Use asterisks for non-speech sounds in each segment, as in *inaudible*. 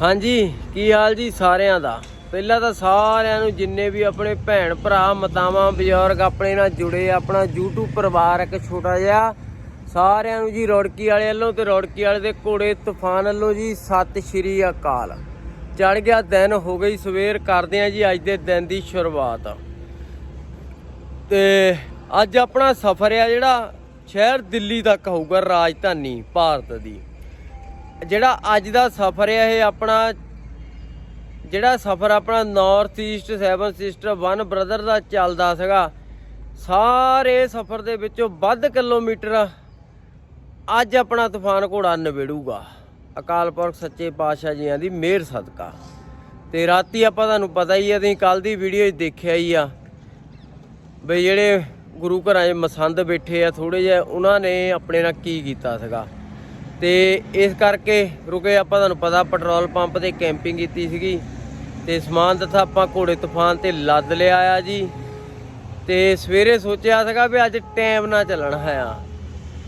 ਹਾਂਜੀ, ਕੀ ਹਾਲ ਜੀ ਸਾਰਿਆਂ ਦਾ? ਪਹਿਲਾਂ ਤਾਂ ਸਾਰਿਆਂ ਨੂੰ ਜਿੰਨੇ ਵੀ ਆਪਣੇ ਭੈਣ ਭਰਾ, ਮਾਤਾਵਾਂ, ਬਜ਼ੁਰਗ ਆਪਣੇ ਨਾਲ ਜੁੜੇ, ਆਪਣਾ YouTube ਪਰਿਵਾਰ ਇੱਕ ਛੋਟਾ ਜਿਹਾ, ਸਾਰਿਆਂ ਨੂੰ ਜੀ ਰੌੜਕੀ ਵਾਲੇ ਵੱਲੋਂ ਤੇ ਰੌੜਕੀ ਵਾਲੇ ਦੇ ਘੋੜੇ ਤੂਫਾਨ ਵੱਲੋਂ ਜੀ ਸਤਿ ਸ਼੍ਰੀ ਅਕਾਲ। ਚੜ ਗਿਆ ਦਿਨ, ਹੋ ਗਈ ਸਵੇਰ, ਕਰਦੇ ਆ ਜੀ ਅੱਜ ਦੇ ਦਿਨ ਦੀ ਸ਼ੁਰੂਆਤ। ਤੇ ਅੱਜ ਆਪਣਾ ਸਫ਼ਰ ਆ ਜਿਹੜਾ ਸ਼ਹਿਰ ਦਿੱਲੀ ਤੱਕ ਹੋਊਗਾ ਰਾਜਧਾਨੀ, ਭਾਰਤ ਦੀ। ਜਿਹੜਾ ਅੱਜ ਦਾ ਸਫ਼ਰ ਹੈ, ਇਹ ਆਪਣਾ ਜਿਹੜਾ ਸਫ਼ਰ ਆਪਣਾ north east seven sister one brother ਦਾ ਚੱਲਦਾ ਸੀਗਾ। ਸਾਰੇ ਸਫ਼ਰ ਦੇ ਵਿੱਚੋਂ ਵੱਧ ਕਿਲੋਮੀਟਰ ਅੱਜ ਆਪਣਾ ਤੂਫਾਨ ਘੋੜਾ ਨਿਬੇੜੂਗਾ। ਅਕਾਲ ਪੁਰਖ ਸੱਚੇ ਪਾਤਸ਼ਾਹ ਜੀਆਂ ਦੀ ਮਿਹਰ ਸਦਕਾ। ਤੇ ਰਾਤੀ ਆਪਾਂ ਤੁਹਾਨੂੰ ਪਤਾ ਹੀ ਆ ਤੁਸੀਂ ਕੱਲ ਦੀ ਵੀਡੀਓ 'ਚ ਦੇਖਿਆ ਹੀ ਆ। ਬਈ ਜਿਹੜੇ ਗੁਰੂ ਘਰਾਂ 'ਚ ਮਸੰਦ ਬੈਠੇ ਆ ਥੋੜੇ ਜਿਹਾ ਉਹਨਾਂ ਨੇ ਆਪਣੇ ਨਾਲ ਕੀ ਕੀਤਾ ਸੀਗਾ। ਤੇ ਇਸ ਕਰਕੇ ਰੁਕੇ ਆਪਾਂ ਤੁਹਾਨੂੰ ਪਤਾ ਪੈਟਰੋਲ ਪੰਪ ਤੇ ਕੈਂਪਿੰਗ ਕੀਤੀ ਸੀਗੀ ਤੇ ਸਮਾਨ ਤਥਾ ਆਪਾਂ ਘੋੜੇ ਤੂਫਾਨ ਤੇ ਲੱਦ ਲਿਆ ਆ ਜੀ। ਤੇ ਸਵੇਰੇ ਸੋਚਿਆ ਸੀਗਾ ਵੀ ਅੱਜ ਟਾਈਮ ਨਾਲ ਚੱਲਣਾ ਆ।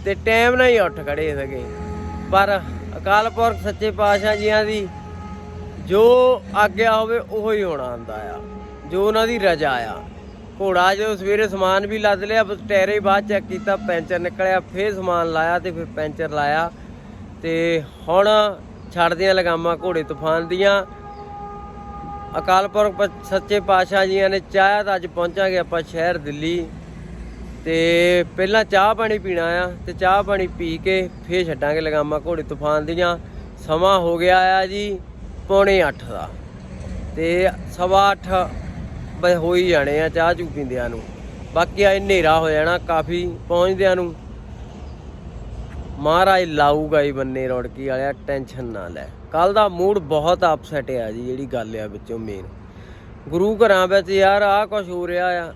ਤੇ ਟਾਈਮ ਨਾਲ ਹੀ ਉੱਠ ਖੜੇ ਸੀਗੇ। ਪਰ ਅਕਾਲ ਪੁਰਖ ਸੱਚੇ ਪਾਤਸ਼ਾਹ ਜੀਆਂ ਦੀ ਜੋ ਆਗਿਆ ਹੋਵੇ ਉਹ ਹੀ ਹੋਣਾ ਹੁੰਦਾ ਆ। ਜੋ ਉਹਨਾਂ ਦੀ ਰਜ਼ਾ ਆ। ਘੋੜਾ ਜਦੋਂ ਸਵੇਰੇ ਸਮਾਨ ਵੀ ਲੱਦ ਲਿਆ, ਬਸ ਬਾਅਦ ਚੈੱਕ ਕੀਤਾ, ਪੈਂਚਰ ਨਿਕਲਿਆ, ਫੇਰ ਸਮਾਨ ਲਾਇਆ ਤੇ ਫਿਰ ਪੈਂਚਰ ਲਾਇਆ। ਤੇ ਹੁਣ ਛੱਡਦੀਆਂ ਲਗਾਮਾਂ ਘੋੜੇ ਤੂਫਾਨ ਦੀਆਂ। ਅਕਾਲ ਪੁਰਖ ਸੱਚੇ ਪਾਤਸ਼ਾਹ ਜੀਆਂ ਨੇ ਚਾਹਿਆ ਤਾਂ ਅੱਜ ਪਹੁੰਚਾਂਗੇ ਆਪਾਂ ਸ਼ਹਿਰ ਦਿੱਲੀ। ਤੇ ਪਹਿਲਾਂ ਚਾਹ ਪਾਣੀ ਪੀਣਾ ਆ ਤੇ ਚਾਹ ਪਾਣੀ ਪੀ ਕੇ ਫੇਰ ਛੱਡਾਂਗੇ ਲਗਾਮਾਂ ਘੋੜੇ ਤੂਫਾਨ ਦੀਆਂ। ਸਮਾਂ ਹੋ ਗਿਆ ਆ ਜੀ ਪੌਣੇ 8 ਦਾ। ਤੇ ਸਵਾ 8 ਬਈ ਹੋ ਜਾਣੇ ਆ ਚਾਹ ਚੂ ਪੀਂਦਿਆਂ ਨੂੰ। ਬਾਕੀ ਆ ਹਨੇਰਾ ਹੋ ਜਾਣਾ ਕਾਫੀ ਪਹੁੰਚਦਿਆਂ ਨੂੰ। ਮਹਾਰਾਜ ਲਾਊਗਾ ਹੀ ਬੰਨੇ ਰੌੜਕੀ ਵਾਲਿਆ, ਟੈਨਸ਼ਨ ਨਾ ਲੈ। ਕੱਲ ਦਾ ਮੂਡ ਬਹੁਤ ਅਪਸੈਟ ਆ ਜੀ, ਜਿਹੜੀ ਗੱਲ ਆ ਵਿੱਚੋਂ ਮੇਨ ਗੁਰੂ ਘਰਾਂ ਵਿੱਚ ਯਾਰ ਆਹ ਕੁਝ ਹੋ ਰਿਹਾ ਆ।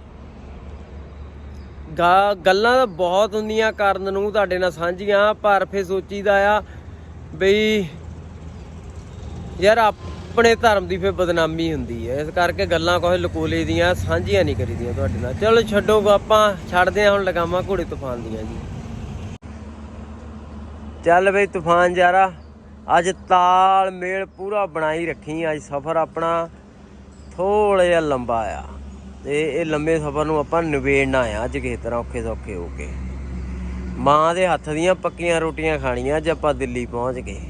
ਗਾ- ਗੱਲਾਂ ਤਾਂ ਬਹੁਤ ਹੁੰਦੀਆਂ, ਕਰਨ ਨੂੰ ਤੁਹਾਡੇ ਨਾਲ ਸਾਂਝੀਆਂ, ਪਰ ਫੇ ਸੋਚੀਦਾ ਆ ਬਈ ਯਾਰ ਆਪਣੇ ਧਰਮ ਦੀ ਫੇ ਬਦਨਾਮੀ ਹੁੰਦੀ ਹੈ ਇਸ ਕਰਕੇ ਗੱਲਾਂ ਕੁਝ ਲਕੋਲੇ ਦੀਆਂ, ਸਾਂਝੀਆਂ ਨਹੀਂ ਕਰੀਦੀਆਂ ਤੁਹਾਡੇ ਨਾਲ। ਚਲੋ ਛੱਡੋ, ਆਪਾਂ ਛੱਡਦੇ ਹਾਂ ਹੁਣ ਲਗਾਵਾਂ ਘੋੜੇ ਤੂਫਾਨ ਦੀਆਂ ਜੀ। ਚੱਲ ਬਈ ਤੂਫਾਨ ਯਾਰਾ ਅੱਜ ਤਾਲ ਮੇਲ ਪੂਰਾ ਬਣਾਈ ਰੱਖੀ ਅੱਜ ਸਫ਼ਰ ਆਪਣਾ ਥੋੜਾ ਜਿਹਾ ਲੰਬਾ ਆ। ਤੇ ਇਹ ਲੰਬੇ ਸਫ਼ਰ ਨੂੰ ਆਪਾਂ ਨਿਬੇੜਨਾ ਆ, ਅੱਜ ਕਿਸੇ ਤਰ੍ਹਾਂ ਔਖੇ ਸੌਖੇ ਹੋ ਕੇ। ਮਾਂ ਦੇ ਹੱਥ ਦੀਆਂ ਪੱਕੀਆਂ ਰੋਟੀਆਂ ਖਾਣੀਆਂ, ਅੱਜ ਆਪਾਂ ਦਿੱਲੀ ਪਹੁੰਚ ਗਏ।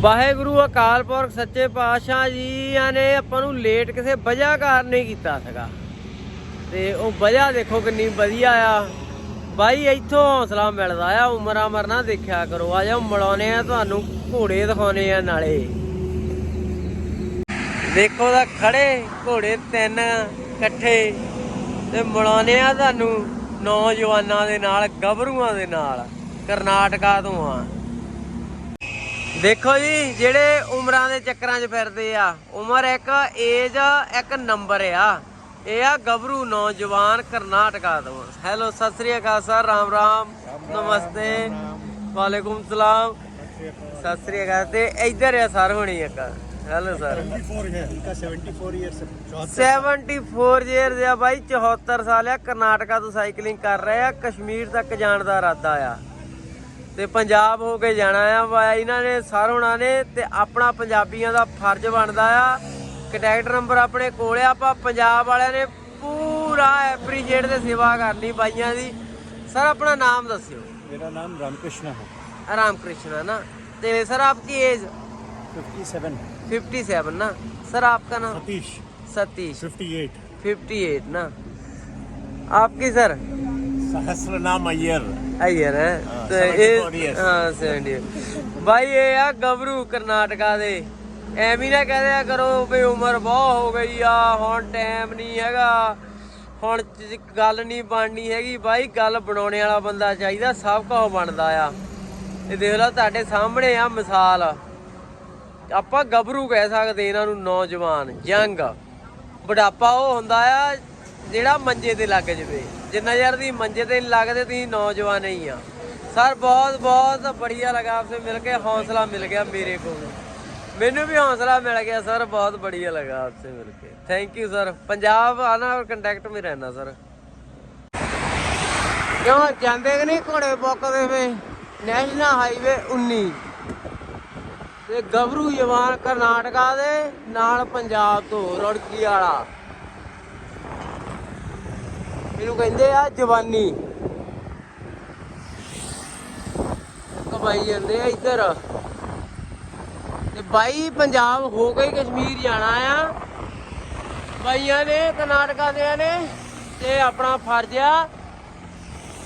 ਵਾਹਿਗੁਰੂ ਅਕਾਲ ਪੁਰਖ ਸੱਚੇ ਪਾਤਸ਼ਾਹ ਜੀਆਂ ਨੇ ਆਪਾਂ ਨੂੰ ਲੇਟ ਕਿਸੇ ਵਜ੍ਹਾ ਕਾਰਨ ਨਹੀਂ ਕੀਤਾ ਸੀਗਾ। ਤੇ ਉਹ ਵਜ੍ਹਾ ਦੇਖੋ ਕਿੰਨੀ ਵਧੀਆ ਆ। ਬਾਈ, ਇੱਥੋਂ ਹੌਸਲਾ ਮਿਲਦਾ ਆ, ਉਮਰਾਂ ਮਰਨਾ ਦੇਖਿਆ ਕਰੋ। ਆ ਜਾ ਮਿਲਾਉਨੇ ਆ, ਤੁਹਾਨੂੰ ਘੋੜੇ ਦਿਖਾਉਨੇ ਆ ਨਾਲੇ। ਦੇਖੋ ਤਾਂ ਖੜੇ, ਘੋੜੇ ਤਿੰਨ ਇਕੱਠੇ। ਤੇ ਮਿਲਾਉਨੇ ਆ ਤੁਹਾਨੂੰ ਨੌਜਵਾਨਾਂ ਦੇ ਨਾਲ, ਗੱਭਰੂਆਂ ਦੇ ਨਾਲ, ਕਰਨਾਟਕਾ ਤੋਂ ਆ। ਦੇਖੋ ਜੀ, ਜਿਹੜੇ ਉਮਰਾਂ ਦੇ ਚੱਕਰਾਂ 'ਚ ਫਿਰਦੇ ਆ, ਉਮਰ ਇੱਕ ਏਜ ਇੱਕ ਨੰਬਰ ਆ। ਇਹ ਆ ਗਬਰੂ ਨੌਜਵਾਨ ਕਰਨਾਟਕਾ ਤੋਂ। ਹੈਲੋ ਸਤਿ ਸ੍ਰੀ ਅਕਾਲ ਸਰ ਰਾਮ ਰਾਮ ਨਮਸਤੇ ਵਾਲੇਕੁਮ ਸਲਾਮ। ਸਤਿ ਸ੍ਰੀ ਅਕਾਲ ਤੇ ਇੱਧਰ ਆ ਸਰ ਹੁਣੀ ਇੱਕ। ਹੈਲੋ ਸਰ 74 ਹੈ ਇਨਕਾ 74 ਇਅਰਸ 74 ਇਅਰਸ ਆ ਬਾਈ 74 ਸਾਲ ਆ ਕਰਨਾਟਕਾ ਤੋਂ ਸਾਈਕਲਿੰਗ ਕਰ ਰਹੇ ਆ ਕਸ਼ਮੀਰ ਤੱਕ ਜਾਣ ਦਾ ਇਰਾਦਾ ਆ। ਤੇ ਪੰਜਾਬ ਹੋ ਕੇ ਜਾਣਾ ਆ ਇਹਨਾਂ ਨੇ ਸਰ ਹੋਣਾ ਨੇ ਤੇ ਆਪਣਾ ਪੰਜਾਬੀਆਂ ਦਾ ਫਰਜ਼ ਬਣਦਾ ਆ। ਕੰਟੈਕਟ ਨੰਬਰ ਆਪਣੇ ਕੋਲ ਆਪਾਂ ਪੰਜਾਬ ਵਾਲਿਆਂ ਨੇ ਪੂਰਾ ਐਪਰੀਸ਼ੀਏਟ ਤੇ ਸੇਵਾ ਕਰਨੀ ਬਾਈਆਂ ਦੀ। ਸਰ ਆਪਣਾ ਨਾਮ ਦੱਸਿਓ। मेरा नाम रामकृष्ण है रामकृष्ण ना ਤੇ ਸਰ ਆਪਕੀ ਏਜ 57 57 ਨਾ। ਸਰ ਆਪਕਾ ਨਾਮ? सतीश सतीश 58 58 ना आपकी सर सहस्रनाम अय्यर ਅਈਰ ਹਾਂ, 74 years. ਹਾਂ 70 ਬਾਈ ਇਹ ਆ ਗਬਰੂ ਕਰਨਾਟਕਾ ਦੇ। ਐਵੇਂ ਨਾ ਕਹਦਿਆ ਕਰੋ ਵੀ ਉਮਰ ਬਹੁਤ ਹੋ ਗਈ ਆ, ਹੁਣ ਟਾਈਮ ਨਹੀਂ ਹੈਗਾ। ਹੁਣ ਗੱਲ ਨਹੀਂ ਬਣਨੀ ਹੈਗੀ। ਬਾਈ, ਗੱਲ ਬਣਾਉਣੇ ਵਾਲਾ ਬੰਦਾ ਚਾਹੀਦਾ, ਸਭ ਕੁਝ ਬਣਦਾ ਆ। ਇਹ ਦੇਖ ਲਓ, ਤੁਹਾਡੇ ਸਾਹਮਣੇ ਆ ਮਿਸਾਲ। ਆਪਾਂ ਗੱਭਰੂ ਕਹਿ ਸਕਦੇ ਇਹਨਾਂ ਨੂੰ, ਨੌਜਵਾਨ, ਯੰਗ। ਬੁਢਾਪਾ ਉਹ ਹੁੰਦਾ ਆ, ਜਿਹੜਾ ਮੰਜੇ ਤੇ ਲੱਗ ਜਵੇ। ਜਿੰਨਾ ਯਾਰ ਦੀ ਮੰਜੇ ਤੇ ਲੱਗਦੇ, ਤੁਸੀਂ ਨੌਜਵਾਨ ਹੀ ਆ। ਸਰ ਬਹੁਤ ਬਹੁਤ ਬੜੀਆ ਲਗਾ ਆਪਸੇ ਮਿਲ ਕੇ, ਹੌਸਲਾ ਮਿਲ ਗਿਆ ਮੇਰੇ ਕੋਲ। ਮੈਨੂੰ भी हौसला मिल गया सर बहुत बढ़िया लगा आपसे मिलके थैंक यू सर पंजाब आना और कंटेक्ट में रहना सर क्यों ਜਾਂਦੇ ਕਿ ਨਹੀਂ ਘੋੜੇ ਬੋਕਦੇ ਵੇ? ਨੈਸ਼ਨਲ ਹਾਈਵੇ 19 ਤੇ ਗਬਰੂ ਜਵਾਨ ਕਰਨਾਟਕਾ ਦੇ ਨਾਲ ਪੰਜਾਬ ਤੋਂ ਰੜਕੀ ਵਾਲਾ। ਇਹਨੂੰ ਕਹਿੰਦੇ ਆ ਜਵਾਨੀ। ਕਮਾਈ ਜਾਂਦੇ ਆ ਇੱਧਰ। ਤੇ ਬਾਈ ਪੰਜਾਬ ਹੋ ਕੇ ਕਸ਼ਮੀਰ ਜਾਣਾ ਆ। ਬਾਈਆਂ ਨੇ, ਕਰਨਾਟਕਾ ਦੇ ਨੇ, ਤੇ ਆਪਣਾ ਫਰਜ਼ ਆ,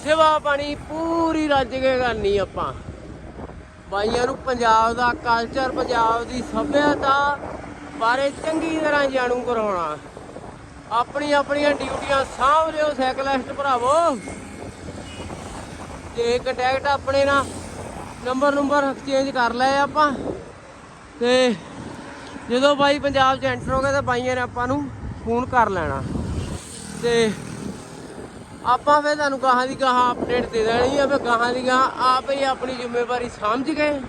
ਸੇਵਾ ਪਾਣੀ ਪੂਰੀ ਰੱਜ ਕੇ ਕਰਨੀ ਆਪਾਂ। ਬਾਈਆਂ ਨੂੰ ਪੰਜਾਬ ਦਾ ਕਲਚਰ ਪੰਜਾਬ ਦੀ ਸੱਭਿਅਤਾ ਬਾਰੇ ਚੰਗੀ ਤਰ੍ਹਾਂ ਜਾਣੂ ਕਰਾਉਣਾ। ਆਪਣੀ ਆਪਣੀਆਂ ਡਿਊਟੀਆਂ ਸਾਂਭ ਲਿਓ ਸਾਈਕਲਿਸਟ ਭਰਾਵੋ। ਤੇ ਕੰਟੈਕਟ ਆਪਣੇ ਨਾਲ ਨੰਬਰ ਨੰਬਰ ਐਕਸਚੇਂਜ ਕਰ ਲਏ ਆਪਾਂ। ਤੇ ਜਦੋਂ ਬਾਈ ਪੰਜਾਬ ਚ ਐਂਟਰ ਹੋ ਗਏ ਤਾਂ ਬਾਈਆਂ ਨੇ ਆਪਾਂ ਨੂੰ ਫੋਨ ਕਰ ਲੈਣਾ। ਤੇ ਆਪਾਂ ਫੇਰ ਤੁਹਾਨੂੰ ਗਾਹਾਂ ਦੀ ਗਾਹਾਂ ਅਪਡੇਟ ਦੇ ਦੇਣੀ ਆ ਫੇ ਗਾਹਾਂ ਦੀ ਗਾਹਾਂ ਆਪ ਹੀ ਆਪਣੀ ਜ਼ਿੰਮੇਵਾਰੀ ਸਮਝ ਗਏ।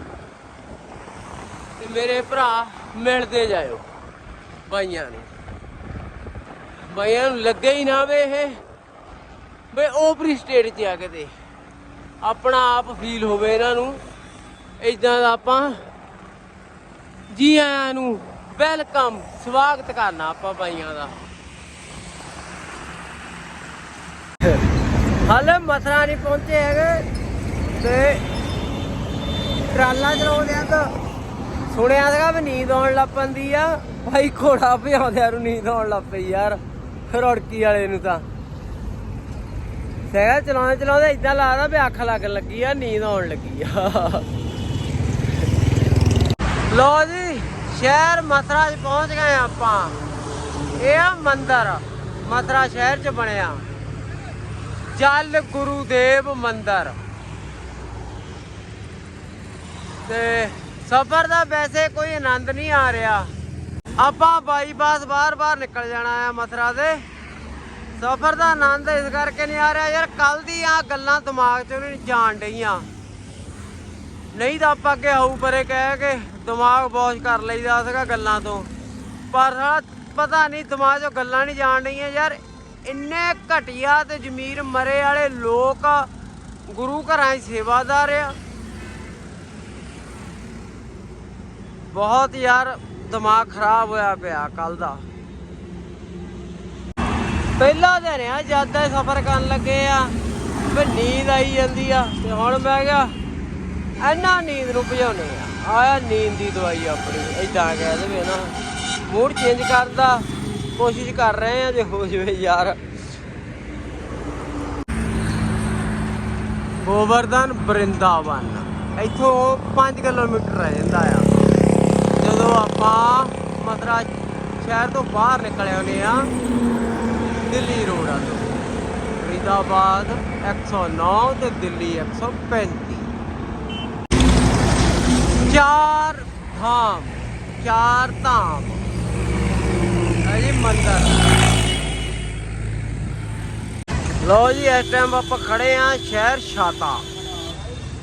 ਤੇ ਮੇਰੇ ਭਰਾ ਮਿਲਦੇ ਜਾਇਓ, ਬਾਈਆਂ ਨੂੰ। ਬਾਈਆਂ ਨੂੰ ਲੱਗੇ ਹੀ ਨਾ ਵੇ ਇਹ ਬਈ ਓਪਰੀ ਸਟੇਟ 'ਚ ਆ ਕਿਤੇ ਆਪਣਾ ਆਪ ਫੀਲ ਹੋਵੇ ਇਹਨਾਂ ਨੂੰ ਇਦਾਂ ਦਾ ਆਪਾਂ ਜੀ ਆਇਆਂ ਨੂੰ ਵੈਲਕਮ, ਸਵਾਗਤ ਕਰਨਾ ਆਪਾਂ ਬਾਈਆਂ ਦਾ। ਹਾਲੇ ਮਥਰਾ ਨਹੀਂ ਪਹੁੰਚੇ ਹੈਗੇ ਤੇ ਟਰਾਲਾ ਚਲਾਉਂਦੇ ਤਾਂ ਸੁਣਿਆ ਸੀਗਾ ਵੀ ਨੀਂਦ ਆਉਣ ਲੱਗ ਪੈਂਦੀ ਆ। ਭਾਈ ਘੋੜਾ ਭਜਾਉਂਦਿਆਂ ਨੂੰ ਨੀਂਦ ਆਉਣ ਲੱਗ ਪਈ ਯਾਰ, ਰੋੜਕੀ ਵਾਲੇ ਨੂੰ ਤਾਂ। ਸਾਈਕਲ ਚਲਾਉਂਦੇ ਚਲਾਉਂਦੇ ਇਦਾਂ ਲੱਗਦਾ ਵੀ ਅੱਖ ਲੱਗ ਲੱਗੀ ਆ, ਨੀਂਦ ਆਉਣ ਲੱਗੀ ਆ। ਲੋ ਜੀ, ਸ਼ਹਿਰ ਮਥਰਾ 'ਚ ਪਹੁੰਚ ਗਏ ਆਪਾਂ। ਇਹ ਆ ਮੰਦਰ, ਮਥਰਾ ਸ਼ਹਿਰ 'ਚ ਬਣਿਆ। ਜਲ ਗੁਰੂਦੇਵ ਮੰਦਿਰ। ਤੇ ਸਫ਼ਰ ਦਾ ਵੈਸੇ ਕੋਈ ਆਨੰਦ ਨਹੀਂ ਆ ਰਿਹਾ। ਆਪਾਂ ਬਾਈਪਾਸ ਬਾਰ-ਬਾਰ ਨਿਕਲ ਜਾਣਾ ਆ ਮਥਰਾ ਦੇ। ਸਫ਼ਰ ਦਾ ਆਨੰਦ ਇਸ ਕਰਕੇ ਨਹੀਂ ਆ ਰਿਹਾ ਯਾਰ ਕੱਲ ਦੀ ਆ ਗੱਲਾਂ ਦਿਮਾਗ 'ਚੋਂ ਨਹੀਂ ਜਾਣ ਡਈਆਂ। ਨਹੀਂ ਤਾਂ ਆਪਾਂ ਅੱਗੇ ਹਾਊ ਪਰੇ ਕਹਿ ਕੇ ਦਿਮਾਗ ਬੌਸ਼ ਕਰ ਲਈਦਾ ਸੀਗਾ ਗੱਲਾਂ ਤੋਂ। ਪਰ ਸਾਲਾ ਪਤਾ ਨਹੀਂ, ਦਿਮਾਗ 'ਚੋਂ ਗੱਲਾਂ ਨਹੀਂ ਜਾਣ ਰਹੀਆਂ ਯਾਰ। ਇੰਨੇ ਘਟੀਆ ਤੇ ਜ਼ਮੀਰ ਮਰੇ ਵਾਲੇ ਲੋਕ ਗੁਰੂ ਘਰਾਂ 'ਚ ਸੇਵਾਦਾਰ ਆ। ਬਹੁਤ ਯਾਰ ਦਿਮਾਗ ਖਰਾਬ ਹੋਇਆ ਪਿਆ ਕੱਲ ਦਾ। ਪਹਿਲਾ ਦਿਨ ਆ, ਜਦ ਦਾ ਸਫ਼ਰ ਕਰਨ ਲੱਗੇ ਆ, ਵੀ ਨੀਂਦ ਆਈ ਜਾਂਦੀ ਆ ਤੇ ਹੁਣ ਮੈਂ ਕਿਹਾ ਇੰਨਾ ਨੀਂਦ ਨੂੰ ਭਜਾਉਨੇ ਆ। ਆਇਆ ਨੀਂਦ ਦੀ ਦਵਾਈ ਆਪਣੀ ਇਦਾਂ ਕਹਿ ਦੇਵੇ ਨਾ। ਮੂਡ ਚੇਂਜ ਕਰਨ ਦਾ ਕੋਸ਼ਿਸ਼ ਕਰ ਰਹੇ ਆ ਜੇ ਹੋ ਜਵੇ ਯਾਰ। ਗੋਵਰਧਨ ਬ੍ਰਿੰਦਾਵਨ ਇੱਥੋਂ 5 ਕਿਲੋਮੀਟਰ ਰਹਿ ਜਾਂਦਾ ਆ। ਜਦੋਂ ਆਪਾਂ ਮਥਰਾ ਸ਼ਹਿਰ ਤੋਂ ਬਾਹਰ ਨਿਕਲ ਆਉਨੇ ਆ, ਦਿੱਲੀ ਰੋਡ ਤੋਂ ਫਰੀਦਾਬਾਦ 109 ਤੇ ਦਿੱਲੀ 135 ਚਾਰ ਧਾਮ ਚਾਰ ਧਾਮ। ਹੈ ਜੀ ਮੰਦਰ। ਲੋ ਜੀ, ਇਸ ਟਾਈਮ ਆਪਾਂ ਖੜੇ ਆ ਸ਼ਹਿਰ ਛਾਤਾ।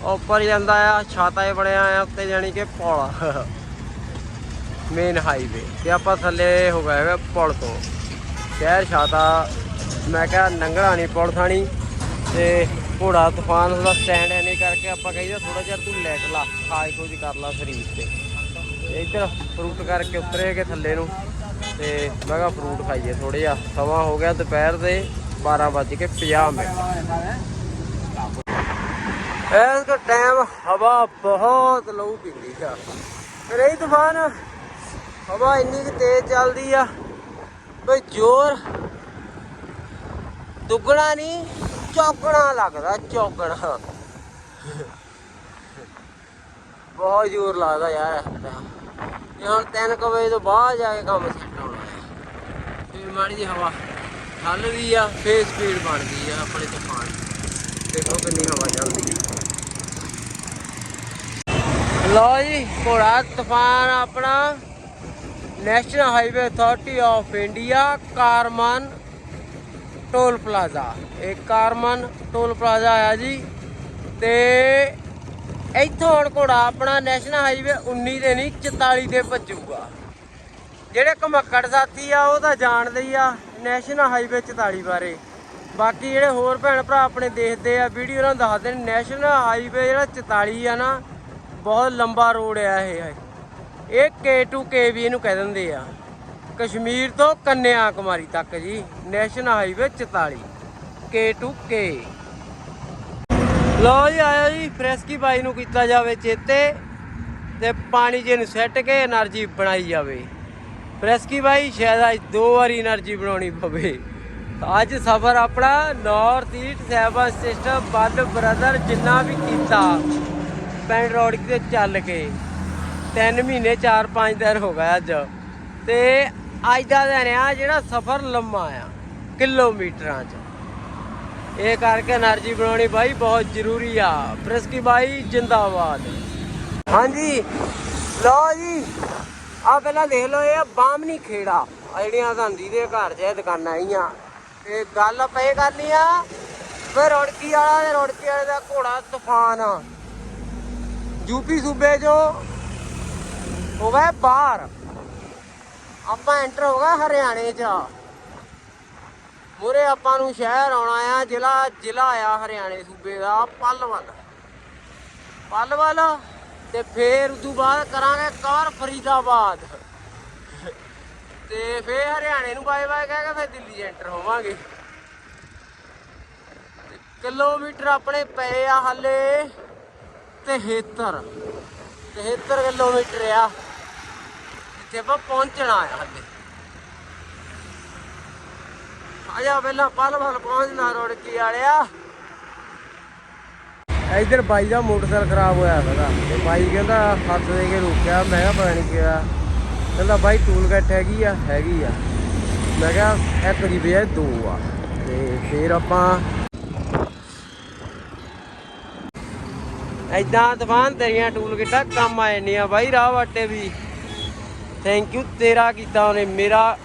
ਉੱਪਰ ਜਾਂਦਾ ਆ, ਛਾਤਾ ਹੀ ਬਣਿਆ ਆ ਉੱਤੇ ਜਾਣੀ ਕਿ ਪੁਲ। ਮੇਨ ਹਾਈਵੇ ਤੇ ਆਪਾਂ ਥੱਲੇ ਹੋ ਗਏ ਹੈਗੇ ਪੁਲ ਤੋਂ। ਸ਼ਹਿਰ ਛਾਤਾ, ਮੈਂ ਕਿਹਾ ਨੰਗਣਾ ਨਹੀਂ ਪੁਲ ਥਾਣੀ ਤੇ ਘੋੜਾ ਤੂਫਾਨ ਦਾ ਸਟੈਂਡ ਐਨੇ ਕਰਕੇ ਆਪਾਂ ਕਹੀਦਾ ਥੋੜਾ ਜਿਹਾ ਤੂੰ ਲੈਟ ਲਾ ਖਾਏ ਕੁਝ ਕਰ ਲਾ ਸਰੀਰ ਤੇ। ਇੱਧਰ ਫਰੂਟ ਕਰਕੇ ਉਤਰੇ ਕੇ ਥੱਲੇ ਨੂੰ ਤੇ ਮੈਂ ਕਿਹਾ ਫਰੂਟ ਖਾਈਏ ਥੋੜਾ ਜਿਹਾ। ਸਮਾਂ ਹੋ ਗਿਆ ਦੁਪਹਿਰ ਦੇ 12 ਵੱਜ ਕੇ 50 ਮਿੰਟ। ਇਸ ਦਾ ਟਾਈਮ ਹਵਾ ਬਹੁਤ ਲਹੂ ਪੀਂਦੀ ਆ। ਰਹੀ ਤੂਫਾਨ, ਹਵਾ ਇੰਨੀ ਕੁ ਤੇਜ਼ ਚੱਲਦੀ ਆ, ਬਈ ਜ਼ੋਰ ਦੁੱਗਣਾ ਨਹੀਂ ਚੌਗਣਾ ਲੱਗਦਾ ਚੌਗਣਾ ਬਹੁਤ ਜ਼ੋਰ ਲੱਗਦਾ ਯਾਰ ਇਸ time। ਇਹ ਹੁਣ 3 ਵਜੇ ਤੋਂ ਬਾਅਦ ਜਾ ਕੇ ਕੰਮ ਸੈੱਟ ਹੋਣਾ। ਹੈ ਤੇ ਮਾੜੀ ਜਿਹੀ ਹਵਾ ਚੱਲਦੀ ਆ, ਫੇਰ ਸਪੀਡ ਬਣਦੀ ਆ ਆਪਣੇ ਤੂਫਾਨ ਦੇਖੋ ਕਿੰਨੀ ਹਵਾ ਚੱਲਦੀ ਆ। ਲਓ ਜੀ, ਘੋੜਾ ਤੂਫਾਨ ਆਪਣਾ। National highway authority of India Karman toll plaza. ਇਹ ਕਾਰਮਨ ਟੋਲ ਪਲਾਜ਼ਾ ਆਇਆ ਜੀ। ਤੇ ਇੱਥੋਂ ਹੁਣ ਘੋੜਾ ਆਪਣਾ ਨੈਸ਼ਨਲ ਹਾਈਵੇ 19 ਦੇ ਨਹੀਂ 44 ਤੇ ਭੱਜੂਗਾ। ਜਿਹੜੇ ਘਮੱਕੜ ਸਾਥੀ ਆ, ਉਹ ਤਾਂ ਜਾਣਦੇ ਹੀ ਆ, ਨੈਸ਼ਨਲ ਹਾਈਵੇ 44 ਬਾਰੇ। ਬਾਕੀ ਜਿਹੜੇ ਹੋਰ ਭੈਣ ਭਰਾ ਆਪਣੇ ਦੇਖਦੇ ਆ, ਵੀਡੀਓ ਨਾਲ ਦੱਸਦੇ ਨੇ, ਨੈਸ਼ਨਲ ਹਾਈਵੇ ਜਿਹੜਾ 44 ਆ ਨਾ, ਬਹੁਤ ਲੰਬਾ ਰੋਡ ਆ ਇਹ। ਇਹ K2K ਵੀ ਇਹਨੂੰ ਕਹਿ ਦਿੰਦੇ ਆ। ਕਸ਼ਮੀਰ ਤੋਂ ਕੰਨਿਆ ਕੁਮਾਰੀ ਤੱਕ ਜੀ, national highway 44 K to K ਲੋ ਜੀ ਆਇਆ ਜੀ, ਫ੍ਰੈਸਕੀ ਬਾਈ ਨੂੰ ਕੀਤਾ ਜਾਵੇ ਚੇਤੇ ਤੇ ਪਾਣੀ ਜੇ ਨੂੰ ਸੈੱਟ ਕੇ એનર્ਜੀ ਬਣਾਈ ਜਾਵੇ। ਫ੍ਰੈਸਕੀ ਬਾਈ, ਸ਼ਾਇਦ ਅੱਜ ਦੋ ਵਾਰੀ એનર્ਜੀ ਬਣਾਉਣੀ ਪਵੇ। ਅੱਜ ਸਫ਼ਰ ਆਪਣਾ ਨਾਰਥ ਈਸਟ ਸੈਵਨ ਸਿਸਟਰ ਬੱਦ ਬ੍ਰਦਰ ਜਿੰਨਾ ਵੀ ਕੀਤਾ ਪੈਂਡ ਰੋਡ ਤੇ ਚੱਲ ਕੇ, ਤਿੰਨ ਮਹੀਨੇ 4-5 ਦਿਨ ਹੋ ਗਏ ਅੱਜ। ਤੇ ਅੱਜ ਦਾ ਦਿਨ ਆ ਜਿਹੜਾ ਸਫ਼ਰ ਲੰਮਾ ਆ, ਕਿਲੋਮੀਟਰਾਂ 'ਚ। ਇਹ ਕਰਕੇ એનર્ਜੀ ਬਣਾਉਣੀ ਬਾਈ ਬਹੁਤ ਜ਼ਰੂਰੀ ਆ। ਪ੍ਰਸਕੀ ਬਾਈ ਜਿੰਦਾਬਾਦ। ਹਾਂਜੀ, ਲਓ ਜੀ ਆ ਪਹਿਲਾਂ ਦੇਖ ਲਓ, ਇਹ ਬਾਮਨੀ ਖੇੜਾ। ਆ ਜਿਹੜੀਆਂ ਦੇ ਘਰ 'ਚ ਇਹ ਦੁਕਾਨਾਂ ਆਈਆਂ। ਤੇ ਗੱਲ ਆਪਾਂ ਇਹ ਕਰਨੀ ਆ, ਵੇ ਰੋੜਕੀ ਵਾਲਾ ਤੇ ਰੋੜਕੀ ਵਾਲੇ ਦਾ ਘੋੜਾ ਤੂਫਾਨ ਯੂਪੀ ਸੂਬੇ 'ਚੋਂ ਹੋਵੇ ਬਾਹਰ। ਆਪਾਂ ਐਂਟਰ ਹੋ ਗਏ ਹਰਿਆਣੇ 'ਚ। ਮੂਰੇ ਆਪਾਂ ਨੂੰ ਸ਼ਹਿਰ ਆਉਣਾ ਆ, ਜ਼ਿਲ੍ਹਾ ਜ਼ਿਲ੍ਹਾ ਆ ਹਰਿਆਣੇ ਸੂਬੇ ਦਾ, ਪੱਲਵਲ। ਪੱਲਵਲ ਤੇ ਫੇਰ ਉਦੋਂ ਬਾਅਦ ਕਰਾਂਗੇ ਕਾਰ ਫਰੀਦਾਬਾਦ। ਤੇ ਫੇਰ ਹਰਿਆਣੇ ਨੂੰ ਬਾਏ ਬਾਏ ਕਹਿ ਕੇ ਫੇਰ ਦਿੱਲੀ ਐਂਟਰ ਹੋਵਾਂਗੇ। ਕਿਲੋਮੀਟਰ ਆਪਣੇ ਪਏ ਆ ਹਲੇ 73 73 ਕਿਲੋਮੀਟਰ ਆ। ਜਿੱਥੇ ਆਪਾਂ ਪਹੁੰਚਣਾ ਆ ਹਲੇ। ਆਜਾ ਪਹਿਲਾਂ ਪਲ ਪਲ ਪਹੁੰਚਣਾ ਰੋੜਕੀ ਵਾਲਿਆ। ਇਧਰ ਬਾਈ ਦਾ ਮੋਟਰਸਾਈਕਲ ਖਰਾਬ ਹੋਇਆ ਸੀਗਾ ਤੇ ਬਾਈ ਕਹਿੰਦਾ ਹੱਥ ਦੇ ਕੇ ਰੁਕਿਆ। ਮੈਂ ਕਿਹਾ ਪਤਾ ਨਹੀਂ ਕਿਹਾ। ਕਹਿੰਦਾ ਬਾਈ ਟੂਲ ਕਿੱਟ ਹੈਗੀ ਆ ਹੈਗੀ ਆ। ਮੈਂ ਕਿਹਾ ਇੱਕ ਦੀ ਬਜਾਏ ਦੋ ਆ। ਤੇ ਫੇਰ ਆਪਾਂ ਐਦਾਂ ਤੂਫਾਨ ਤੇਰੀਆਂ ਟੂਲ ਕਿੱਟਾਂ ਕੰਮ ਆ ਜਾਂਦੀਆਂ। ਬਾਈ ਰਾਹ ਵਾਟੇ ਵੀ। ਥੈਂਕ ਯੂ ਤੇਰਾ ਕੀਤਾ ਉਹਨੇ, ਮੇਰਾ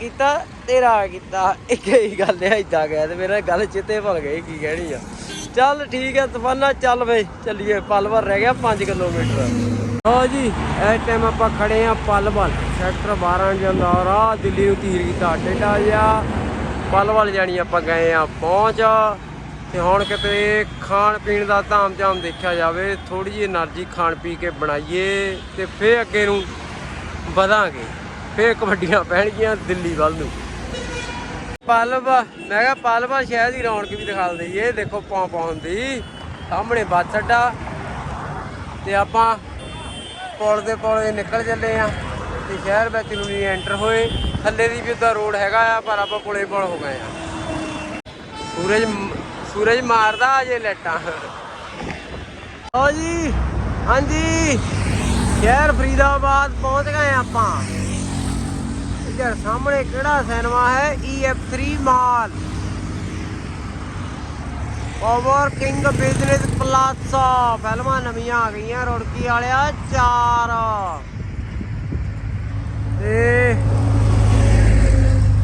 ਕੀਤਾ, ਤੇਰਾ ਕੀਤਾ। ਇੱਕ ਹੀ ਗੱਲ ਹੈ ਇਦਾਂ ਕਹਿ ਤੇ ਮੇਰਾ ਗੱਲ ਚਿੱਤੇ ਭੁੱਲ ਗਈ, ਕੀ ਕਹਿਣੀ ਆ। ਚੱਲ ਠੀਕ ਹੈ ਤਫਾਨਾ ਚੱਲ ਬਈ, ਚੱਲੀਏ ਪਲਵਰ ਰਹਿ ਗਿਆ 5 ਕਿਲੋਮੀਟਰ। ਲਓ ਜੀ, ਇਸ ਟਾਈਮ ਆਪਾਂ ਖੜੇ ਆ ਪਲਵਲ ਸੈਕਟਰ 12 ਜਾਂਦਾ ਰਾਹ ਦਿੱਲੀ ਨੂੰ ਤੀਰ ਕੀਤਾ ਡੇਟਾ ਜਾ ਪਲਵਲ ਜਾਣੀ ਆਪਾਂ ਗਏ ਆ, ਪਹੁੰਚ। ਤੇ ਹੁਣ ਕਿਤੇ ਖਾਣ ਪੀਣ ਦਾ ਧਾਮ-ਧਾਮ ਦੇਖਿਆ ਜਾਵੇ ਥੋੜੀ ਜਿਹੀ એનર્ਜੀ ਖਾਣ ਪੀ ਕੇ ਬਣਾਈਏ ਤੇ ਫੇਰ ਅੱਗੇ ਨੂੰ ਵਧਾਂਗੇ। ਫੇਰ ਕਬੱਡੀਆਂ ਪੈਣਗੀਆਂ ਦਿੱਲੀ ਵੱਲ ਨੂੰ। ਪਲਵਾ, ਮੈਂ ਕਿਹਾ ਪਲਵਾ ਸ਼ਹਿਰ ਦੀ ਰੌਣਕ ਵੀ ਦਿਖਾ ਦਈਏ। ਇਹ ਦੇਖੋ ਪੌਂ ਪੌਂ ਦੀ। ਸਾਹਮਣੇ ਬੱਸ ਅੱਡਾ ਤੇ ਆਪਾਂ ਪੁਲ ਦੇ ਪੁਲ ਨਿਕਲ ਚੱਲੇ ਆ। ਤੇ ਸ਼ਹਿਰ ਵਿੱਚ ਨੂੰ ਨਹੀਂ ਐਂਟਰ ਹੋਏ। ਥੱਲੇ ਦੀ ਵੀ ਉਹਦਾ ਰੋਡ ਹੈਗਾ ਆ, ਪਰ ਆਪਾਂ ਪੁਲੇ ਪੁਲ ਹੋ ਗਏ ਆ। ਸੂਰਜ ਸੂਰਜ ਮਾਰਦਾ ਅਜੇ ਲੈਟਾਂ ਓ ਜੀ, ਹਾਂਜੀ। ਸ਼ਹਿਰ ਫਰੀਦਾਬਾਦ ਪਹੁੰਚ ਗਏ ਆਪਾਂ। ਇੱਧਰ ਸਾਹਮਣੇ ਕਿਹੜਾ ਸਿਨੇਮਾ ਹੈ? EF3 mall. Over king business plaza ਫਿਲਮਾਂ ਨਵੀਆਂ ਆ ਗਈਆਂ, ਰੁੜਕੀ ਵਾਲਿਆ, ਚਾਰ। ਤੇ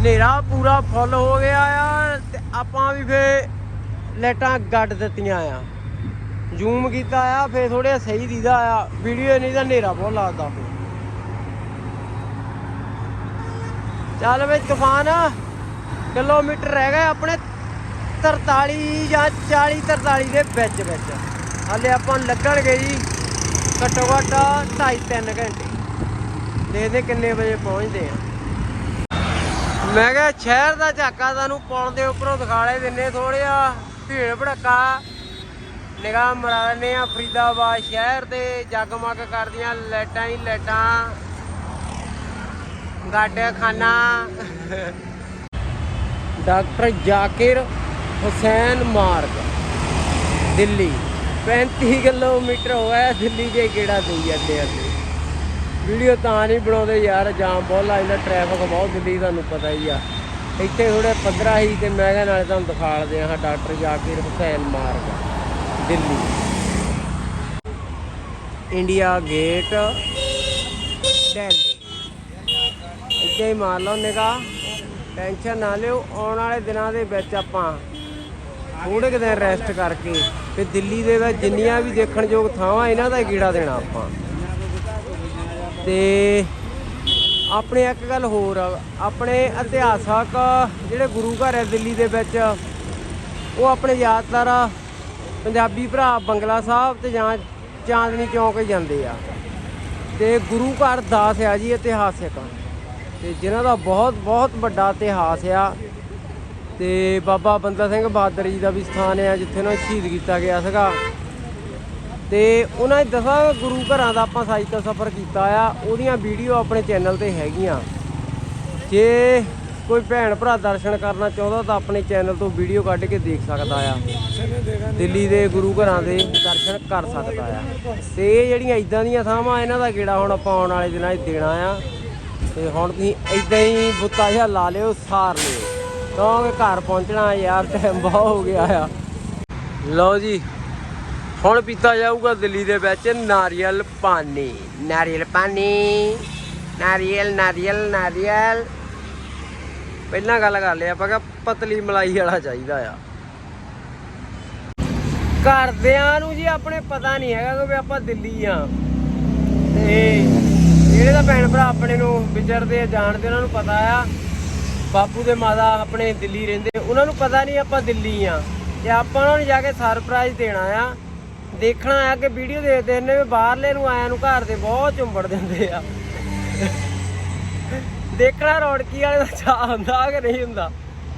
ਹਨੇਰਾ ਪੂਰਾ ਫੁੱਲ ਹੋ ਗਿਆ ਆ, ਤੇ ਆਪਾਂ ਵੀ ਫੇ ਲਾਈਟਾਂ ਗੱਡ ਦਿੱਤੀਆਂ ਆ। ਜ਼ੂਮ ਕੀਤਾ ਆ, ਫੇਰ ਥੋੜ੍ਹਾ ਸਹੀ ਦੀਦਾ ਆ। ਵੀਡੀਓ ਨਹੀਂ ਤਾਂ ਹਨੇਰਾ ਬਹੁਤ ਲੱਗਦਾ। ਫੇ ਚੱਲ ਵੇ ਤੂਫਾਨ ਕਿਲੋਮੀਟਰ ਰਹਿ ਗਏ ਆਪਣੇ 43 ਜਾਂ 40 43 ਦੇ ਵਿੱਚ ਵਿੱਚ। ਹਾਲੇ ਆਪਾਂ ਲੱਗਣਗੇ ਜੀ ਘੱਟੋ ਘੱਟ 2.5 3 ਘੰਟੇ। ਦੇਖਦੇ ਕਿੰਨੇ ਵਜੇ ਪਹੁੰਚਦੇ ਆ। ਮੈਂ ਕਿਹਾ ਸ਼ਹਿਰ ਦਾ ਝਾਕਾ ਤੁਹਾਨੂੰ ਪਾਉਣ ਦੇ ਉੱਪਰੋਂ ਦਿਖਾਲੇ ਦਿੰਨੇ ਥੋੜਿਆ ਭੀੜ ਭੜੱਕਾ ਨਿਗਾਹ ਮਰਾ ਦਿੰਨੇ ਆ ਫਰੀਦਾਬਾਦ ਸ਼ਹਿਰ ਦੇ ਜਗਮਗ ਕਰਦੀਆਂ ਲਾਈਟਾਂ ਹੀ ਲਾਈਟਾਂ। ਗਾਡੇਖਾਨਾ ਡਾਕਟਰ ਜਾਕਿਰ ਹੁਸੈਨ ਮਾਰਗ, ਦਿੱਲੀ। 35 ਕਿਲੋਮੀਟਰ ਹੋਇਆ ਦਿੱਲੀ ਦੇ ਕਿਹੜਾ ਦੇਈ ਜਾਂਦੇ ਅਸੀਂ। ਵੀਡੀਓ ਤਾਂ ਨਹੀਂ ਬਣਾਉਂਦੇ ਯਾਰ, ਜਾਮ ਬਹੁਤ ਲੱਗਦਾ ਟ੍ਰੈਫਿਕ ਬਹੁਤ ਦਿੱਲੀ ਤੁਹਾਨੂੰ ਪਤਾ ਹੀ ਆ। ਇੱਥੇ ਥੋੜੇ ਪੱਧਰਾ ਹੀ ਤੇ ਮੈਂ ਕਿਹਾ ਨਾਲੇ ਤੁਹਾਨੂੰ ਦਿਖਾ ਦਿਖਾਲਦੇ ਆ doctor Zakir Hussain Marg. Delhi. India gate, Delhi. ਇੱਥੇ ਹੀ ਮਾਰ ਲਓ ਨਿਗਾਹ। ਟੈਨਸ਼ਨ ਨਾ ਲਿਓ, ਆਉਣ ਵਾਲੇ ਦਿਨਾਂ ਦੇ ਵਿੱਚ ਆਪਾਂ ਥੋੜੇ ਕੁ ਦਿਨ ਰੈਸਟ ਕਰਕੇ ਤੇ ਦਿੱਲੀ ਦੇ ਵਿੱਚ ਜਿੰਨੀਆਂ ਵੀ ਦੇਖਣਯੋਗ ਥਾਵਾਂ, ਇਹਨਾਂ ਦਾ ਹੀ ਗੀੜਾ ਦੇਣਾ ਆਪਾਂ। ਤੇ ਆਪਣੇ ਇੱਕ ਗੱਲ ਹੋਰ, ਆਪਣੇ ਇਤਿਹਾਸਕ ਜਿਹੜੇ ਗੁਰੂ ਘਰ ਹੈ ਦਿੱਲੀ ਦੇ ਵਿੱਚ, ਉਹ ਆਪਣੇ ਯਾਦਗਾਰ ਪੰਜਾਬੀ ਭਰਾ ਬੰਗਲਾ ਸਾਹਿਬ ਤੇ ਜਾਂ ਚਾਂਦਨੀ ਚੌਂਕ ਹੀ ਜਾਂਦੇ ਆ। ਤੇ ਗੁਰੂ ਘਰ ਦਾਸ ਆ ਜੀ, ਇਤਿਹਾਸਿਕ ਤੇ ਜਿਨ੍ਹਾਂ ਦਾ ਬਹੁਤ ਬਹੁਤ ਵੱਡਾ ਇਤਿਹਾਸ ਆ। ਤੇ ਬਾਬਾ ਬੰਦਾ ਸਿੰਘ ਬਹਾਦਰ ਜੀ ਦਾ ਵੀ ਸਥਾਨ ਆ, ਜਿੱਥੇ ਉਹਨਾਂ ਨੂੰ ਸ਼ਹੀਦ ਕੀਤਾ ਗਿਆ ਸੀਗਾ। ਤੇ ਉਹਨਾਂ ਦੇ ਦਸਾਂ ਗੁਰੂ ਘਰਾਂ ਦਾ ਆਪਾਂ ਸਾਈਕਲ ਸਫ਼ਰ ਕੀਤਾ ਆ। ਉਹਦੀਆਂ ਵੀਡੀਓ ਆਪਣੇ ਚੈਨਲ ਤੇ ਹੈਗੀਆਂ। ਜੇ ਕੋਈ ਭੈਣ ਭਰਾ ਦਰਸ਼ਨ ਕਰਨਾ ਚਾਹੁੰਦਾ ਤਾਂ ਆਪਣੇ ਚੈਨਲ ਤੋਂ ਵੀਡੀਓ ਕੱਢ ਕੇ ਦੇਖ ਸਕਦਾ ਆ। ਦਿੱਲੀ ਦੇ ਗੁਰੂ ਘਰਾਂ ਦੇ ਦਰਸ਼ਨ ਕਰ ਸਕਦਾ ਆ। ਤੇ ਇਹ ਜਿਹੜੀਆਂ ਇਦਾਂ ਦੀਆਂ ਥਾਵਾਂ ਇਹਨਾਂ ਦਾ ਗੇੜਾ ਹੁਣ ਆਪਾਂ ਆਉਣ ਵਾਲੇ ਦਿਨਾਂ 'ਚ ਦੇਣਾ ਆ। ਤੇ ਹੁਣ ਤੁਸੀਂ ਇਦਾਂ ਹੀ ਬੁੱਤਾ ਜਿਹਾ ਲਾ ਲਿਓ, ਸਾਰ ਲਿਓ। ਕਿਉਂਕਿ ਘਰ ਪਹੁੰਚਣਾ ਯਾਰ ਟਾਈਮ ਬਹੁਤ ਹੋ ਗਿਆ ਆ। ਲਓ ਜੀ, ਹੁਣ ਪੀਤਾ ਜਾਊਗਾ ਦਿੱਲੀ ਦੇ ਵਿੱਚ ਨਾਰੀਅਲ ਪਾਣੀ ਨਾਰੀਅਲ ਪਾਣੀ ਨਾਰੀਅਲ ਨਾਰੀਅਲ ਨਾਰੀਅਲ। ਪਹਿਲਾਂ ਗੱਲ ਕਰ ਲਿਆ, ਆਪਾਂ ਕਿ ਪਤਲੀ ਮਲਾਈ ਵਾਲਾ ਚਾਹੀਦਾ ਆ। ਘਰਦਿਆਂ ਨੂੰ ਜੀ ਆਪਣੇ ਪਤਾ ਨਹੀਂ ਹੈਗਾ ਕਿ ਆਪਾਂ ਦਿੱਲੀ ਆ। ਤੇ ਜਿਹੜੇ ਤਾਂ ਭੈਣ ਭਰਾ ਆਪਣੇ ਨੂੰ ਵਿਚਰਦੇ ਆ, ਜਾਣਦੇ ਉਹਨਾਂ ਨੂੰ ਪਤਾ ਆ। ਬਾਪੂ ਦੇ ਮਾਤਾ ਆਪਣੇ ਦਿੱਲੀ ਰਹਿੰਦੇ, ਉਹਨਾਂ ਨੂੰ ਪਤਾ ਨਹੀਂ ਆਪਾਂ ਦਿੱਲੀ ਆ। ਤੇ ਆਪਾਂ ਉਹਨਾਂ ਨੂੰ ਜਾ ਕੇ ਸਰਪ੍ਰਾਈਜ਼ ਦੇਣਾ ਆ। ਦੇਖਣਾ ਆ ਕਿ ਵੀਡੀਓ ਦੇਖਦੇ ਨੇ ਬਾਹਰਲੇ ਨੂੰ ਆਇਆਂ ਨੂੰ ਘਰ ਦੇ ਬਹੁਤ ਚੁੰਬੜ ਦਿੰਦੇ ਆ। ਦੇਖਣਾ ਰੌੜਕੀ ਵਾਲੇ ਦਾ ਚਾਹ ਹੁੰਦਾ ਕਿ ਨਹੀਂ ਹੁੰਦਾ?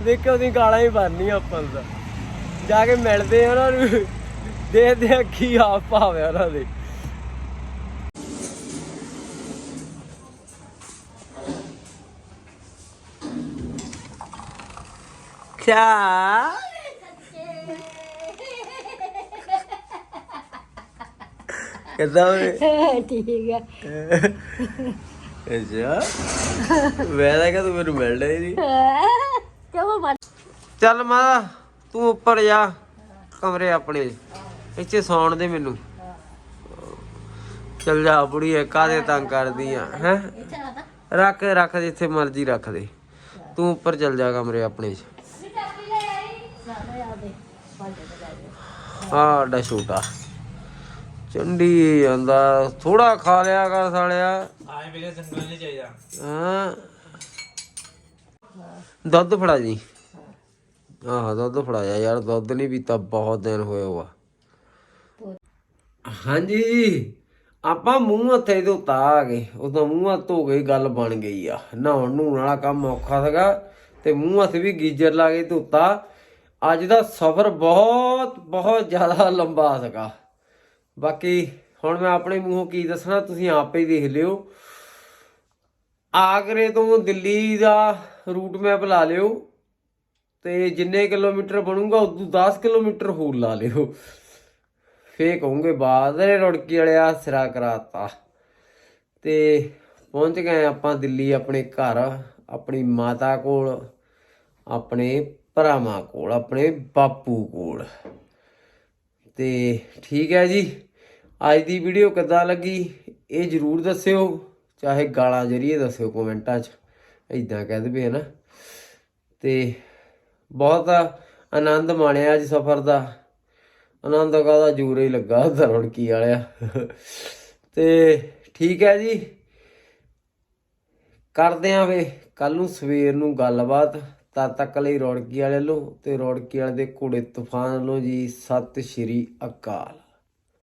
ਦੇਖੋ ਉਹਦੀ ਗਾਲਾਂ ਹੀ ਬਣਨੀਆਂ ਆਪਾਂ ਤਾਂ। ਜਾ ਕੇ ਮਿਲਦੇ ਆ ਉਹਨਾਂ ਨੂੰ। ਦੇਖਦੇ ਆ ਕੀ ਆਪ ਭਾਵੇਂ ਉਹਨਾਂ ਦੇ। ਕਿਆ? ਕਿੱਦਾਂ ਠੀਕ ਹੈ *laughs* ਅੱਛਾ। ਮੈਂ ਤਾਂ ਕਿ ਤੂੰ ਮੈਨੂੰ ਮਿਲਣਾ ਹੀ ਨਹੀਂ। ਕਿਉਂ ਮਰ ਚੱਲ ਮਾਤਾ ਤੂੰ ਉੱਪਰ ਜਾ ਕਮਰੇ ਆਪਣੇ। ਇੱਥੇ ਸੌਣ ਦੇ ਮੈਨੂੰ। ਚੱਲ ਜਾ ਬੁੜੀ ਕਾਦੇ ਤੰਗ ਕਰਦੀ ਆ ਹੈ? ਰੱਖ ਰੱਖ ਦੇ ਜਿੱਥੇ ਮਰਜ਼ੀ ਰੱਖ ਦੇ। ਤੂੰ ਉੱਪਰ ਚੱਲ ਜਾ ਕਮਰੇ ਆਪਣੇ 'ਚ। ਆਹ ਡਾ ਛੋਟਾ। ਚੰਡੀ ਜਾਂਦਾ ਥੋੜਾ ਖਾ ਲਿਆ ਕਰ ਸਾਲਿਆ। ਆਏ ਮੇਰੇ ਸੰਗਲ ਨਹੀਂ ਚਾਹੀਦਾ। ਹਾਂ? ਦੁੱਧ ਫੜਾ ਜੀ। ਆਹ ਦੁੱਧ ਫੜਾ ਜਾ ਯਾਰ ਦੁੱਧ ਨਹੀਂ ਪੀਤਾ ਬਹੁਤ ਦਿਨ ਹੋਏ ਹੋਆ। ਹਾਂਜੀ ਆਪਾਂ ਮੂੰਹ ਹੱਥੇ ਤੋਂ ਉਤਾ ਆ ਗਏ। ਉਦੋਂ ਮੂੰਹ ਹੱਥ ਧੋ ਗਏ ਗੱਲ ਬਣ ਗਈ ਆ। ਨਹਾਉਣ ਨੂੰ ਵਾਲਾ ਕੰਮ ਔਖਾ ਸੀਗਾ ਤੇ ਮੂੰਹ ਹੱਥ ਵੀ ਗੀਜਰ ਲਾ ਕੇ ਧੋਤਾ। ਅੱਜ ਦਾ ਸਫ਼ਰ ਬਹੁਤ ਬਹੁਤ ਜ਼ਿਆਦਾ ਲੰਬਾ ਸੀਗਾ। ਬਾਕੀ ਹੁਣ ਮੈਂ ਆਪਣੇ ਮੂੰਹੋਂ ਕੀ ਦੱਸਣਾ, ਤੁਸੀਂ ਆਪੇ ਹੀ ਦੇਖ ਲਿਓ। ਆਗਰੇ ਤੋਂ ਦਿੱਲੀ ਦਾ ਰੂਟ ਮੈਪ ਲਾ ਲਿਓ ਤੇ ਜਿੰਨੇ ਕਿਲੋਮੀਟਰ ਬਣੂਗਾ, ਉਦੋਂ 10 ਕਿਲੋਮੀਟਰ ਹੋਰ ਲਾ ਲਿਓ। ਫੇਰ ਕਹੋਗੇ ਬਾਦਰੇ ਰੁੜਕੀ ਵਾਲਿਆ, ਸਿਰਾ ਕਰਾਤਾ। ਤੇ ਪਹੁੰਚ ਗਏ ਆਪਾਂ ਦਿੱਲੀ ਆਪਣੇ ਘਰ, ਆਪਣੀ ਮਾਤਾ ਕੋਲ, ਆਪਣੇ ਭਰਾਵਾਂ ਕੋਲ, ਆਪਣੇ ਬਾਪੂ ਕੋਲ। ਤੇ ਠੀਕ ਹੈ ਜੀ। ਅੱਜ ਦੀ ਵੀਡੀਓ ਕਿੱਦਾਂ ਲੱਗੀ, ਇਹ ਜਰੂਰ ਦੱਸਿਓ, ਚਾਹੇ ਗਾਲਾਂ ਜਰੀਏ ਦੱਸਿਓ ਕਮੈਂਟਾਂ 'ਚ ਇਦਾਂ ਕਹਿ ਦੇਵੇ ਨਾ। ਤੇ ਬਹੁਤ ਆਨੰਦ ਮਾਣਿਆ ਅੱਜ ਸਫ਼ਰ ਦਾ। ਆਨੰਦ ਕਾਦਾ ਜੂਰੇ ਹੀ ਲੱਗਾ ਧਰੜਕੀ ਵਾਲਿਆ। ਤੇ ਠੀਕ ਹੈ ਜੀ। ਕਰਦੇ ਆਂ ਵੇ ਕੱਲ ਨੂੰ ਸਵੇਰ ਨੂੰ ਗੱਲਬਾਤ, ਤਦ ਤੱਕ ਲਈ ਰੌੜਕੀ ਵਾਲੇ ਲੋ ਤੇ ਰੌੜਕੀ ਵਾਲੇ ਦੇ ਘੋੜੇ ਤੂਫਾਨ ਲੋ ਜੀ, ਸਤਿ ਸ਼੍ਰੀ ਅਕਾਲ।